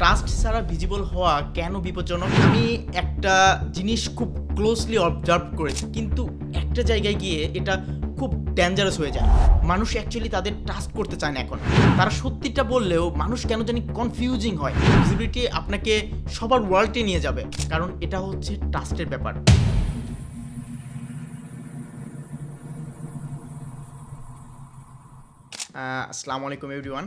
Trust ছাড়া visible হওয়া কেন বিপজ্জনক? আমি একটা জিনিস খুব ক্লোজলি অবজার্ভ করেছি, কিন্তু একটা জায়গায় গিয়ে এটা খুব ডেঞ্জারাস হয়ে যায়। মানুষ অ্যাকচুয়ালি তাদের ট্রাস্ট করতে চায় না এখন। তারা সত্যিটা বললেও মানুষ কেন জানি কনফিউজিং হয়। ভিজিবিলিটি আপনাকে সবার ওয়ার্ল্ডে নিয়ে যাবে, কারণ এটা হচ্ছে ট্রাস্টের ব্যাপার। আসসালামু আলাইকুম everyone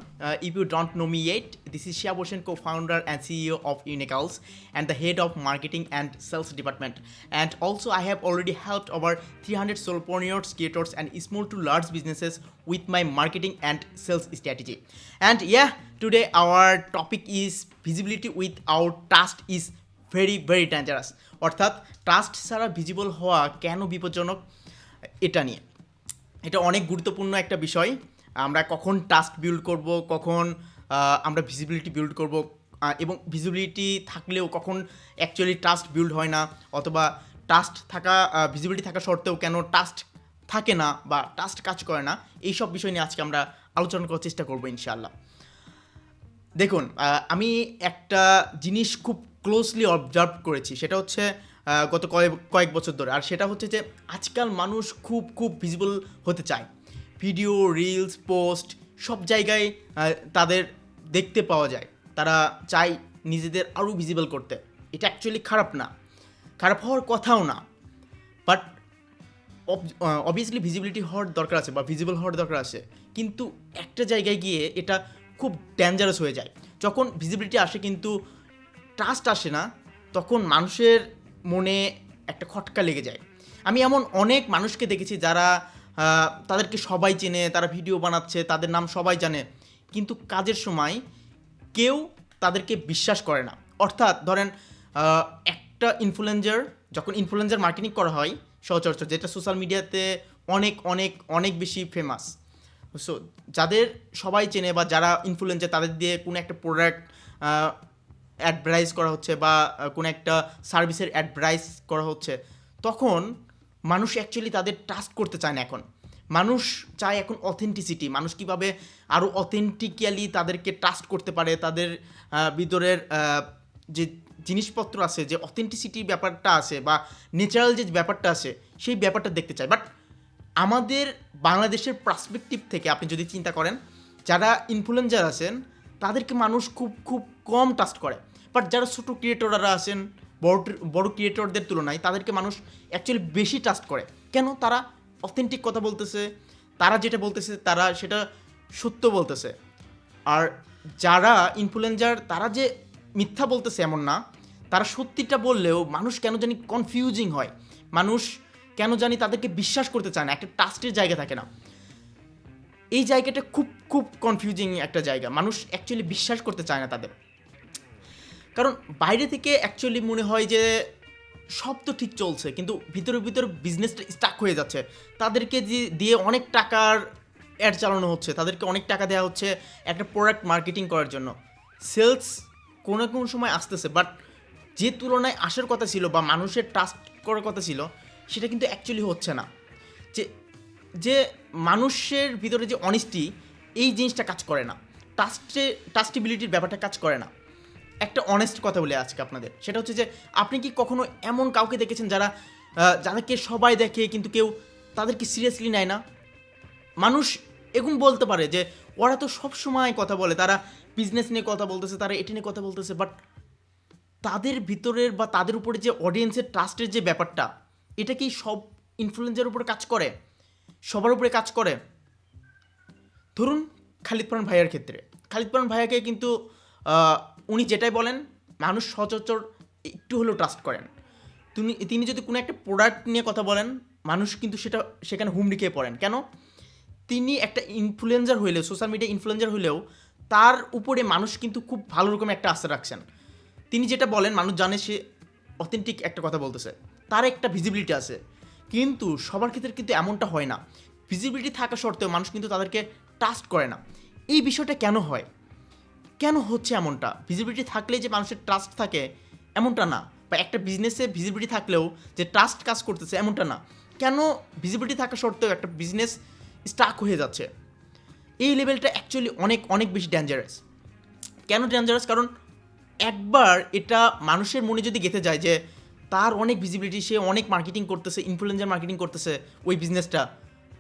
if you don't know me yet this is Shia Bosen co founder and CEO of Unicals and the head of marketing and sales department and also I have already helped over three hundred solopreneurs creators and small to large businesses with my marketing and sales strategy and yeah today our topic is visibility without trust is very very dangerous অর্থাৎ trust ছাড়া visible হওয়া কেন বিপজ্জনক? এটা নিয়ে। এটা অনেক গুরুত্বপূর্ণ একটা বিষয়। আমরা কখন টাস্ক বিল্ড করব, কখন আমরা ভিজিবিলিটি বিল্ড করব এবং ভিজিবিলিটি থাকলেও কখন অ্যাকচুয়ালি টাস্ক বিল্ড হয় না, অথবা টাস্ট থাকা ভিজিবিলিটি থাকা সত্ত্বেও কেন টাস্ট থাকে না বা টাস্ট কাজ করে না এই সব বিষয় নিয়ে আজকে আমরা আলোচনা করার চেষ্টা করব ইনশাআল্লাহ। দেখুন আমি একটা জিনিস খুব ক্লোজলি অবজার্ভ করেছি, সেটা হচ্ছে গত কয়েক কয়েক বছর ধরে, আর সেটা হচ্ছে যে আজকাল মানুষ খুব খুব ভিজিবল হতে চায়। ভিডিও রিলস পোস্ট সব জায়গায় তাদের দেখতে পাওয়া যায়। তারা চায় নিজেদের আরও ভিজিবল করতে। এটা অ্যাকচুয়ালি খারাপ না। খারাপ হওয়ার কথাও না। বাট অবভিয়াসলি ভিজিবিলিটি হওয়ার দরকার আছে বা ভিজিবল হওয়ার দরকার আছে। কিন্তু একটা জায়গায় গিয়ে এটা খুব ডেঞ্জারাস হয়ে যায়। যখন ভিজিবিলিটি আসে কিন্তু ট্রাস্ট আসে না, তখন মানুষের মনে একটা খটকা লেগে যায়। আমি এমন অনেক মানুষকে দেখেছি যারা তাদেরকে সবাই চেনে, তারা ভিডিও বানাচ্ছে, তাদের নাম সবাই জানে। কিন্তু কাজের সময় কেউ তাদেরকে বিশ্বাস করে না। অর্থাৎ ধরেন একটা ইনফ্লুয়েঞ্জার যখন ইনফ্লুয়েঞ্জার মার্কেটিং করা হয়, সচরাচর যেটা সোশ্যাল মিডিয়াতে অনেক অনেক অনেক বেশি ফেমাস সো যাদের সবাই চেনে বা যারা ইনফ্লুয়েঞ্জার তাদের দিয়ে কোনো একটা প্রোডাক্ট অ্যাডভার্টাইজ করা হচ্ছে বা কোনো একটা সার্ভিসের অ্যাডভার্টাইজ করা হচ্ছে, তখন মানুষ অ্যাকচুয়ালি তাদের ট্রাস্ট করতে চায় না এখন। মানুষ চায় এখন অথেন্টিসিটি মানুষ কীভাবে আরও অথেন্টিক্যালি তাদেরকে ট্রাস্ট করতে পারে, তাদের ভিতরের যে জিনিসপত্র আছে, যে অথেন্টিসিটির ব্যাপারটা আছে বা ন্যাচারাল যে ব্যাপারটা আছে, সেই ব্যাপারটা দেখতে চায়। বাট আমাদের বাংলাদেশের পার্সপেক্টিভ থেকে আপনি যদি চিন্তা করেন, যারা ইনফ্লুয়েঞ্জার আছেন, তাদেরকে মানুষ খুব খুব কম ট্রাস্ট করে। বাট যারা ছোটো ক্রিয়েটররা আছেন, বড় বড় ক্রিয়েটরদের তুলনায় তাদেরকে মানুষ অ্যাকচুয়ালি বেশি ট্রাস্ট করে। কেন? তারা অথেন্টিক কথা বলতেছে, তারা যেটা বলতেছে, তারা সেটা সত্য বলতেছে। আর যারা ইনফ্লুয়েঞ্জার তারা যে মিথ্যা বলতেছে এমন না, তারা সত্যিটা বললেও মানুষ কেন জানি কনফিউজিং হয়। মানুষ কেন জানি তাদেরকে বিশ্বাস করতে চায় না, একটা ট্রাস্টের জায়গা থাকে না। এই জায়গাটা খুব খুব কনফিউজিং একটা জায়গা। মানুষ অ্যাকচুয়ালি বিশ্বাস করতে চায় না তাদের। কারণ বাইরে থেকে অ্যাকচুয়ালি মনে হয় যে সব তো ঠিক চলছে, কিন্তু ভিতরে ভিতরে বিজনেসটা স্টাক হয়ে যাচ্ছে। তাদেরকে দিয়ে অনেক টাকার অ্যাড চালানো হচ্ছে, তাদেরকে অনেক টাকা দেওয়া হচ্ছে একটা প্রোডাক্ট মার্কেটিং করার জন্য। সেলস কোনো কোনো সময় আসতেছে বাট যে তুলনায় আসার কথা ছিল বা মানুষের ট্রাস্ট করার কথা ছিল, সেটা কিন্তু অ্যাকচুয়ালি হচ্ছে না। যে যে মানুষের ভিতরে যে অনেস্টি এই জিনিসটা কাজ করে না। ট্রাস্টে ট্রাস্টেবিলিটির ব্যাপারটা কাজ করে না। একটা অনেস্ট কথা বলে আজকে আপনাদের। সেটা হচ্ছে যে, আপনি কি কখনো এমন কাউকে দেখেছেন যারা যাদেরকে সবাই দেখে কিন্তু কেউ তাদেরকে সিরিয়াসলি নেয় না? মানুষ এরকম বলতে পারে যে, ওরা তো সব সময় কথা বলে, তারা বিজনেস নিয়ে কথা বলতেছে, তারা এটি নিয়ে কথা বলতেছে বাট তাদের ভিতরের বা তাদের উপরে যে অডিয়েন্সের ট্রাস্টের যে ব্যাপারটা, এটা কি সব ইনফ্লুয়েন্সের উপরে কাজ করে? সবার উপরে কাজ করে? ধরুন খালিদ পারান ভাইয়ার ক্ষেত্রে। খালিদ পারান ভাইয়াকে কিন্তু উনি যেটাই বলেন, মানুষ সচরাচর একটু হলেও ট্রাস্ট করেন। তিনি তিনি যদি কোনো একটা প্রোডাক্ট নিয়ে কথা বলেন, মানুষ কিন্তু সেটা, সেখানে হুমড়ি খেয়ে পড়েন। কেন? তিনি একটা ইনফ্লুয়েঞ্জার হইলেও সোশ্যাল মিডিয়া ইনফ্লুয়েঞ্জার হইলেও, তার উপরে মানুষ কিন্তু খুব ভালো রকম একটা আস্থা রাখছেন। তিনি যেটা বলেন, মানুষ জানে সে অথেন্টিক একটা কথা বলতেছে। তার একটা ভিজিবিলিটি আছে। কিন্তু সবার ক্ষেত্রে কিন্তু এমনটা হয় না। ভিজিবিলিটি থাকা সত্ত্বেও মানুষ কিন্তু তাদেরকে ট্রাস্ট করে না। এই বিষয়টা কেন হয়? কেন হচ্ছে এমনটা? ভিজিবিলিটি থাকলে যে মানুষের ট্রাস্ট থাকে, এমনটা না। বা একটা বিজনেসে ভিজিবিলিটি থাকলেও যে ট্রাস্ট কাজ করতেছে, এমনটা না। কেন ভিজিবিলিটি থাকা সত্ত্বেও একটা বিজনেস স্টাক হয়ে যাচ্ছে? এই লেভেলটা অ্যাকচুয়ালি অনেক অনেক বেশি ডেঞ্জারাস কেন ডেঞ্জারাস কারণ একবার এটা মানুষের মনে যদি গেঁথে যায় যে তার অনেক ভিজিবিলিটি সে অনেক মার্কেটিং করতেছে ইনফ্লুয়েন্সার মার্কেটিং করতেছে ওই বিজনেসটা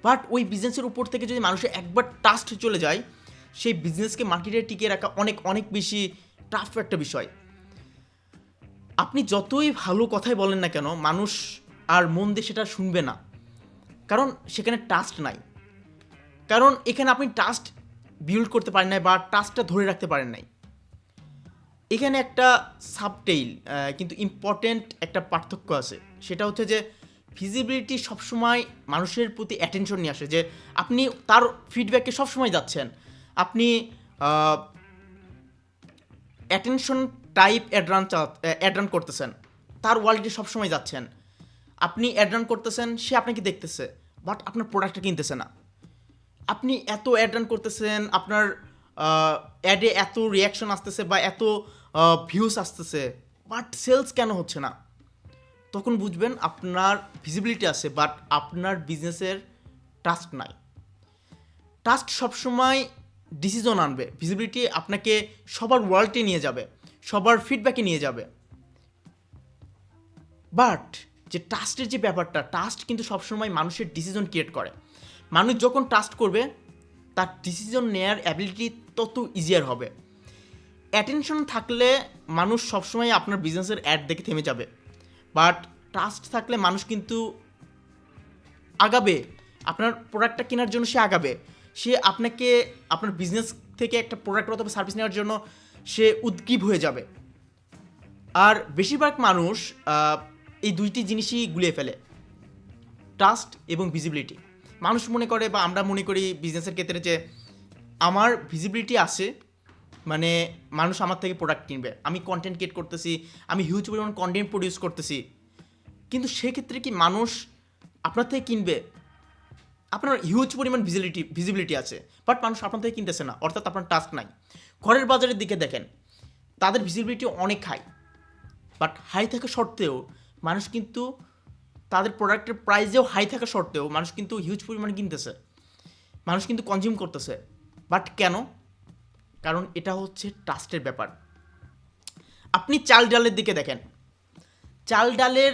বাট ওই বিজনেসের উপর থেকে যদি মানুষের একবার ট্রাস্ট চলে যায় সেই বিজনেসকে মার্কেটে টিকিয়ে রাখা অনেক অনেক বেশি টাফ একটা বিষয়। আপনি যতই ভালো কথাই বলেন না কেন, মানুষ আর মন দিয়ে সেটা শুনবে না। কারণ সেখানে ট্রাস্ট নাই। কারণ এখানে আপনি ট্রাস্ট বিল্ড করতে পারেন নাই বা ট্রাস্টটা ধরে রাখতে পারেন নাই। এখানে একটা সাবটেইল কিন্তু ইম্পর্টেন্ট একটা পার্থক্য আছে। সেটা হচ্ছে যে ভিজিবিলিটি সবসময় মানুষের প্রতি অ্যাটেনশন নিয়ে আসে। যে আপনি তার ফিডব্যাকে সবসময় যাচ্ছেন। আপনি অ্যাটেনশন টাইপ অ্যাডরান অ্যাডরান করতেছেন। তার ওয়ার্ল্ডে সবসময় যাচ্ছেন। আপনি অ্যাডরান করতেছেন, সে আপনাকে দেখতেছে বাট আপনার প্রোডাক্টটা কিনতেছে না। আপনি এত অ্যাড রান করতেছেন, আপনার অ্যাডে এত রিয়াকশন আসতেছে বা এত ভিউস আসতেছে বাট সেলস কেন হচ্ছে না? তখন বুঝবেন আপনার ভিজিবিলিটি আছে বাট আপনার বিজনেসের ট্রাস্ট নাই। ট্রাস্ট সবসময় ডিসিশন আনবে। ভিজিবিলিটি আপনাকে সবার ওয়ার্ল্ডে নিয়ে যাবে, সবার ফিডব্যাকে নিয়ে যাবে। বাট যে ট্রাস্টের যে ব্যাপারটা ট্রাস্ট কিন্তু সবসময় মানুষের ডিসিশন ক্রিয়েট করে। মানুষ যখন ট্রাস্ট করবে, তার ডিসিশন নেয়ার অ্যাবিলিটি তত ইজিয়ার হবে। অ্যাটেনশন থাকলে মানুষ সবসময় আপনার বিজনেসের অ্যাড দেখে থেমে যাবে। বাট ট্রাস্ট থাকলে মানুষ কিন্তু আগাবে। আপনার প্রোডাক্টটা কেনার জন্য সে আগাবে। সে আপনাকে, আপনার বিজনেস থেকে একটা প্রোডাক্ট অথবা সার্ভিস নেওয়ার জন্য সে উদ্গ্রীব হয়ে যাবে। আর বেশিরভাগ মানুষ এই দুইটি জিনিসই গুলিয়ে ফেলে। ট্রাস্ট এবং ভিজিবিলিটি মানুষ মনে করে বা আমরা মনে করি বিজনেসের ক্ষেত্রে যে, আমার ভিজিবিলিটি আছে মানে মানুষ আমার থেকে প্রোডাক্ট কিনবে। আমি কন্টেন্ট ক্রিয়েট করতেছি, আমি হিউজ পরিমাণ কন্টেন্ট প্রডিউস করতেছি। কিন্তু সেক্ষেত্রে কি মানুষ আপনার থেকে কিনবে? আপনার হিউজ পরিমাণ ভিজিবিলিটি ভিজিবিলিটি আছে বাট মানুষ আপনার থেকে কিনতেছে না, অর্থাৎ আপনার টাস্ক নাই। ঘরের বাজারের দিকে দেখেন, তাদের ভিজিবিলিটি অনেক হাই বাট হাই থাকা সত্ত্বেও মানুষ কিন্তু তাদের প্রোডাক্টের প্রাইসেও হাই থাকা সত্ত্বেও মানুষ কিন্তু হিউজ পরিমাণে কিনতেছে, মানুষ কিন্তু কনজিউম করতেছে। বাট কেন? কারণ এটা হচ্ছে ট্রাস্টের ব্যাপার। আপনি চাল ডালের দিকে দেখেন, চাল ডালের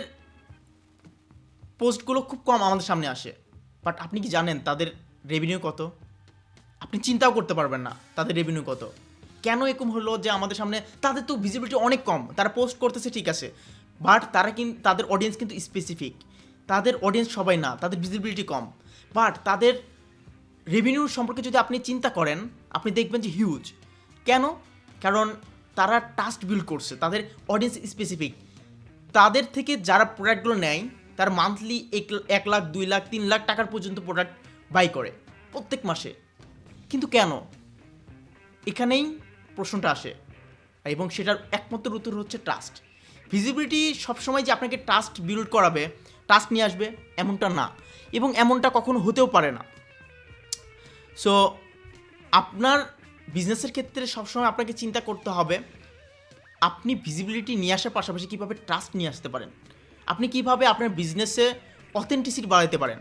পোস্টগুলো খুব কম আমাদের সামনে আসে। বাট আপনি কি জানেন তাদের রেভিনিউ কত? আপনি চিন্তাও করতে পারবেন না তাদের রেভিনিউ কত। কেন এরকম হলো যে আমাদের সামনে তাদের তো ভিজিবিলিটি অনেক কম, তারা পোস্ট করতেছে ঠিক আছে বাট তারা কিন্তু তাদের অডিয়েন্স কিন্তু স্পেসিফিক তাদের অডিয়েন্স সবাই না, তাদের ভিজিবিলিটি কম। বাট তাদের রেভিনিউ সম্পর্কে যদি আপনি চিন্তা করেন, আপনি দেখবেন যে হিউজ কেন? কারণ তারা টাস্ট বিল্ড করছে, তাদের অডিয়েন্স স্পেসিফিক তাদের থেকে যারা প্রোডাক্টগুলো নেয় তার মান্থলি এক এক লাখ, দুই লাখ, তিন লাখ টাকার পর্যন্ত প্রোডাক্ট বাই করে প্রত্যেক মাসে। কিন্তু কেন? এখানেই প্রশ্নটা আসে এবং সেটার একমাত্র উত্তর হচ্ছে ট্রাস্ট ভিজিবিলিটি সবসময় যে আপনাকে ট্রাস্ট বিল্ড করাবে ট্রাস্ট নিয়ে আসবে, এমনটা না। এবং এমনটা কখনো হতেও পারে না। সো আপনার বিজনেসের ক্ষেত্রে সবসময় আপনাকে চিন্তা করতে হবে, আপনি ভিজিবিলিটি নিয়ে আসার পাশাপাশি কীভাবে ট্রাস্ট নিয়ে আসতে পারেন? আপনি কীভাবে আপনার বিজনেসে অথেন্টিসিটি বাড়াতে পারেন?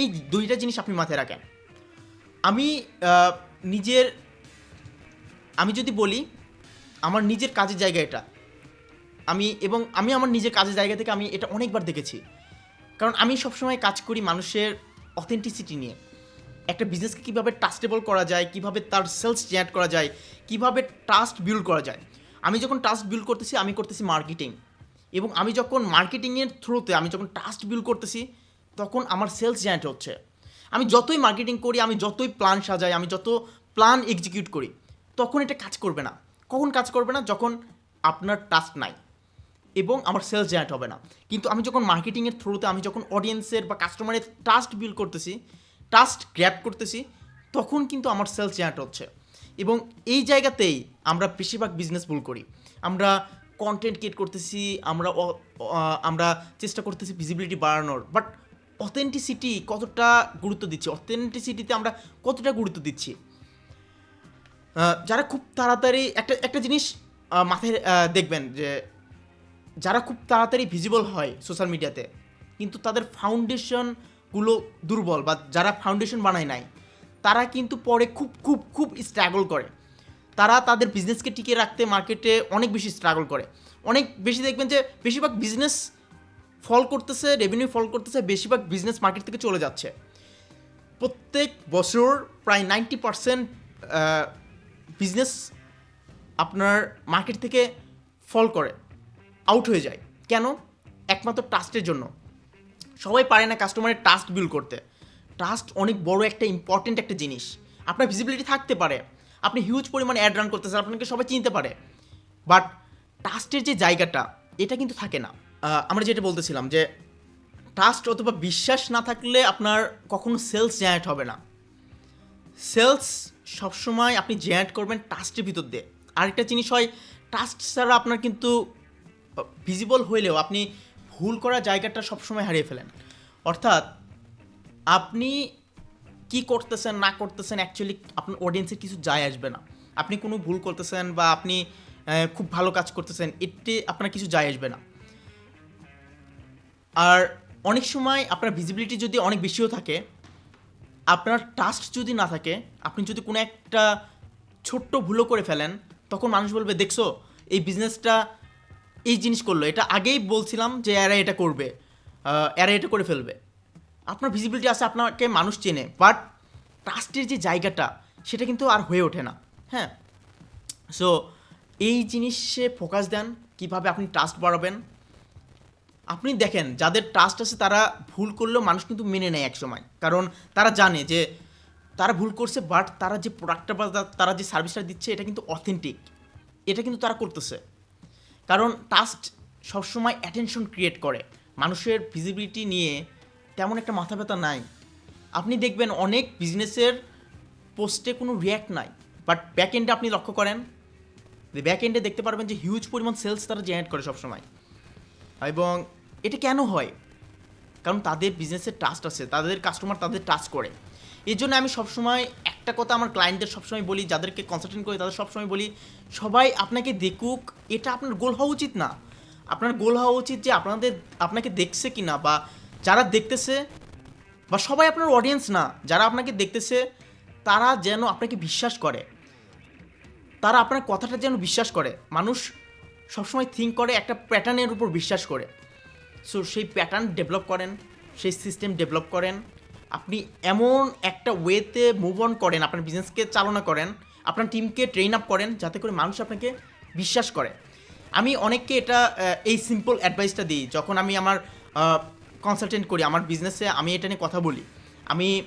এই দুইটা জিনিস আপনি মাথায় রাখেন। আমি নিজের, আমি যদি বলি, আমার নিজের কাজের জায়গা এটা। আমি, এবং আমি আমার নিজের কাজের জায়গা থেকে আমি এটা অনেকবার দেখেছি। কারণ আমি সবসময় কাজ করি মানুষের অথেন্টিসিটি নিয়ে। একটা বিজনেসকে কীভাবে ট্রাস্টেবল করা যায়, কীভাবে তার সেলস জেনারেট করা যায়, কীভাবে ট্রাস্ট বিল্ড করা যায়। আমি যখন ট্রাস্ট বিল্ড করতেছি, আমি করতেছি মার্কেটিং এবং আমি যখন মার্কেটিংয়ের থ্রুতে আমি যখন ট্রাস্ট বিল্ড করতেছি, তখন আমার সেলস জেনারেট হচ্ছে। আমি যতই মার্কেটিং করি, আমি যতই প্ল্যান সাজাই, আমি যত প্ল্যান এক্সিকিউট করি, তখন এটা কাজ করবে না। কখন কাজ করবে না? যখন আপনার টাস্ক নাই এবং আমার সেলস জেনারেট হবে না। কিন্তু আমি যখন মার্কেটিংয়ের থ্রুতে আমি যখন অডিয়েন্সের বা কাস্টমারের ট্রাস্ট বিল্ড করতেছি ট্রাস্ট গ্র্যাপ করতেছি, তখন কিন্তু আমার সেলস জেনারেট হচ্ছে। এবং এই জায়গাতেই আমরা বেশিরভাগ বিজনেস ভুল করি। আমরা কন্টেন্ট ক্রিয়েট করতেছি, আমরা আমরা চেষ্টা করতেছি ভিজিবিলিটি বাড়ানোর। বাট অথেন্টিসিটি কতটা গুরুত্ব দিচ্ছি? অথেন্টিসিটিতে আমরা কতটা গুরুত্ব দিচ্ছি? যারা খুব তাড়াতাড়ি একটা একটা জিনিস মাথায় দেখবেন যে যারা খুব তাড়াতাড়ি ভিজিবল হয় সোশ্যাল মিডিয়াতে কিন্তু তাদের ফাউন্ডেশনগুলো দুর্বল বা যারা ফাউন্ডেশন বানায় নাই, তারা কিন্তু পরে খুব খুব খুব স্ট্রাগল করে। তারা তাদের বিজনেসকে টিকিয়ে রাখতে মার্কেটে অনেক বেশি স্ট্রাগল করে। অনেক বেশি দেখবেন যে বেশিরভাগ বিজনেস ফল করতেছে রেভিনিউ ফল করতেছে, বেশিরভাগ বিজনেস মার্কেট থেকে চলে যাচ্ছে। প্রত্যেক বছর প্রায় নাইনটি পারসেন্ট বিজনেস আপনার মার্কেট থেকে ফল করে আউট হয়ে যায়। কেন? একমাত্র ট্রাস্টের জন্য। সবাই পারে না কাস্টমারের ট্রাস্ট বিল করতে। ট্রাস্ট অনেক বড় একটা ইম্পর্টেন্ট একটা জিনিস। আপনার ভিজিবিলিটি থাকতে পারে। আপনি হিউজ পরিমাণে অ্যাড রান করতেছেন, আপনাকে সবাই চিনতে পারে। বাট ট্রাস্টের যে জায়গাটা, এটা কিন্তু থাকে না। আমরা যেটা বলতেছিলাম যে ট্রাস্ট অথবা বিশ্বাস না থাকলে আপনার কখনো সেলস জেনারেট হবে না। সেলস সবসময় আপনি জেনারেট করবেন ট্রাস্টের ভিতর দিয়ে। আরেকটা জিনিস হয় ট্রাস্ট ছাড়া আপনার কিন্তু ভিজিবল হইলেও আপনি ভুল করা জায়গাটা সবসময় হারিয়ে ফেলেন। অর্থাৎ, আপনি কি করতেছেন, না করতেছেন অ্যাকচুয়ালি আপনার অডিয়েন্সের কিছু যায় আসবে না। আপনি কোনো ভুল করতেছেন বা আপনি খুব ভালো কাজ করতেছেন, এতে আপনার কিছু যায় আসবে না। আর অনেক সময় আপনার ভিজিবিলিটি যদি অনেক বেশিও থাকে, আপনার ট্রাস্ট যদি না থাকে, আপনি যদি কোনো একটা ছোট্ট ভুলও করে ফেলেন, তখন মানুষ বলবে, দেখছ, এই বিজনেসটা এই জিনিস করল। এটা আগেই বলছিলাম যে এরা এটা করবে এরা এটা করে ফেলবে। আপনার ভিজিবিলিটি আছে, আপনাকে মানুষ চেনে বাট ট্রাস্টের যে জায়গাটা, সেটা কিন্তু আর হয়ে ওঠে না হ্যাঁ? সো এই জিনিসে ফোকাস দেন, কীভাবে আপনি ট্রাস্ট বাড়াবেন। আপনি দেখেন, যাদের ট্রাস্ট আছে, তারা ভুল করলেও মানুষ কিন্তু মেনে নেয় একসময়। কারণ তারা জানে যে, তারা ভুল করছে বাট তারা যে প্রোডাক্টটা বা তারা যে সার্ভিসটা দিচ্ছে, এটা কিন্তু অথেন্টিক এটা কিন্তু তারা করতেছে। কারণ ট্রাস্ট সবসময় অ্যাটেনশন ক্রিয়েট করে। মানুষের ভিজিবিলিটি নিয়ে তেমন একটা মাথা ব্যথা নাই। আপনি দেখবেন অনেক বিজনেসের পোস্টে কোনো রিয়্যাক্ট নাই। বাট ব্যাক এন্ডে আপনি লক্ষ্য করেন ব্যাক এন্ডে দেখতে পারবেন যে হিউজ পরিমাণ সেলস তারা জেনারেট করে সবসময়। এবং এটা কেন হয়? কারণ তাদের বিজনেসের ট্রাস্ট আছে, তাদের কাস্টমার তাদের ট্রাস্ট করে। এই জন্য আমি সবসময় একটা কথা আমার ক্লায়েন্টদের সবসময় বলি, যাদেরকে কনসালটেন্ট করি তাদের সবসময় বলি, সবাই আপনাকে দেখুক, এটা আপনার গোল হওয়া উচিত না। আপনার গোল হওয়া উচিত যে আপনাদের, আপনাকে দেখছে কি না বা যারা দেখতেছে বা সবাই আপনার অডিয়েন্স না, যারা আপনাকে দেখতেছে, তারা যেন আপনাকে বিশ্বাস করে। তারা আপনার কথাটা যেন বিশ্বাস করে। মানুষ সবসময় থিঙ্ক করে, একটা প্যাটার্নের উপর বিশ্বাস করে। সো সেই প্যাটার্ন ডেভেলপ করেন, সেই সিস্টেম ডেভেলপ করেন। আপনি এমন একটা ওয়েতে মুভ অন করেন, আপনার বিজনেসকে চালনা করেন, আপনার টিমকে ট্রেন আপ করেন, যাতে করে মানুষ আপনাকে বিশ্বাস করে। আমি অনেককে এটা এই সিম্পল অ্যাডভাইসটা দিই। যখন আমি আমার কনসালটেন্ট করি, আমার বিজনেসে আমি এটা নিয়ে কথা বলি। আমি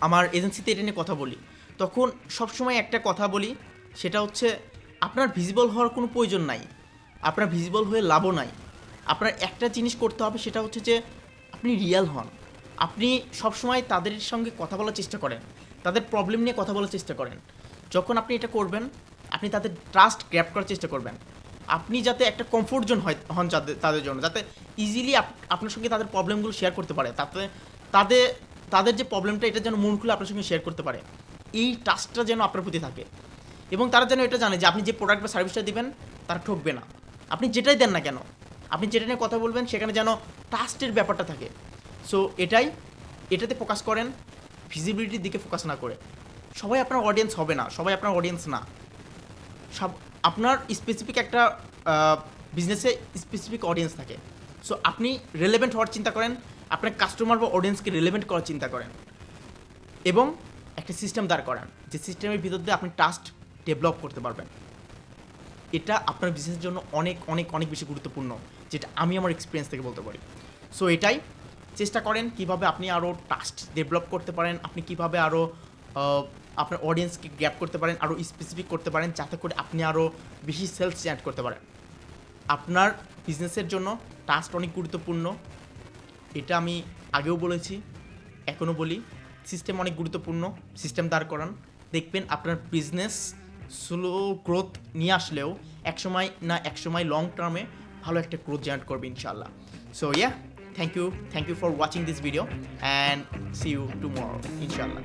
আমার এজেন্সিতে এটা নিয়ে কথা বলি। তখন সবসময় একটা কথা বলি, সেটা হচ্ছে, আপনার ভিজিবল হওয়ার কোনো প্রয়োজন নাই। আপনার ভিজিবল হয়ে লাভও নাই। আপনার একটা জিনিস করতে হবে, সেটা হচ্ছে যে, আপনি রিয়েল হন। আপনি সবসময় তাদের সঙ্গে কথা বলার চেষ্টা করেন। তাদের প্রবলেম নিয়ে কথা বলার চেষ্টা করেন। যখন আপনি এটা করবেন, আপনি তাদের ট্রাস্ট গ্র্যাপ করার চেষ্টা করবেন। আপনি যাতে একটা কমফোর্ট জোন হয় হন তাদের জন্য, যাতে ইজিলি আপনার সঙ্গে তাদের প্রবলেমগুলো শেয়ার করতে পারে। তাতে, তাদের তাদের যে প্রবলেমটা এটা যেন মন খুলে আপনার সঙ্গে শেয়ার করতে পারে। এই ট্রাস্টটা যেন আপনার প্রতি থাকে। এবং তারা যেন এটা জানে যে, আপনি যে প্রোডাক্ট বা সার্ভিসটা দিবেন, তারা ঠকবে না। আপনি যেটাই দেন না কেন, আপনি যেটা নিয়ে কথা বলবেন, সেখানে যেন ট্রাস্টের ব্যাপারটা থাকে। সো এটাই, এটাতে ফোকাস করেন ভিজিবিলিটির দিকে ফোকাস না করে। সবাই আপনার অডিয়েন্স হবে না, সবাই আপনার অডিয়েন্স না। সব আপনার স্পেসিফিক একটা বিজনেসে স্পেসিফিক অডিয়েন্স থাকে। সো আপনি রেলেভেন্ট হওয়ার চিন্তা করেন, আপনার কাস্টমার বা অডিয়েন্সকে রেলেভেন্ট করার চিন্তা করেন। এবং একটা সিস্টেম দাঁড় করান, যে সিস্টেমের ভিতর দিয়ে আপনি ট্রাস্ট ডেভেলপ করতে পারবেন। এটা আপনার বিজনেসের জন্য অনেক অনেক অনেক বেশি গুরুত্বপূর্ণ, যেটা আমি আমার এক্সপিরিয়েন্স থেকে বলতে পারি। সো এটাই চেষ্টা করেন কীভাবে আপনি আরও ট্রাস্ট ডেভেলপ করতে পারেন, আপনি কীভাবে আরও আপনার অডিয়েন্সকে গ্যাপ করতে পারেন আরও স্পেসিফিক করতে পারেন, যাতে করে আপনি আরও বেশি সেলস জেনারেট করতে পারেন। আপনার বিজনেসের জন্য ট্রাস্ট অনেক গুরুত্বপূর্ণ। এটা আমি আগেও বলেছি এখনও বলি সিস্টেম অনেক গুরুত্বপূর্ণ সিস্টেম দাঁড় করান। দেখবেন আপনার বিজনেস স্লো গ্রোথ নিয়ে আসলেও একসময় না একসময় লং টার্মে ভালো একটা গ্রোথ জেনারেট করবে ইনশাল্লাহ so yeah thank you thank you for watching this video and see you tomorrow ইনশাল্লাহ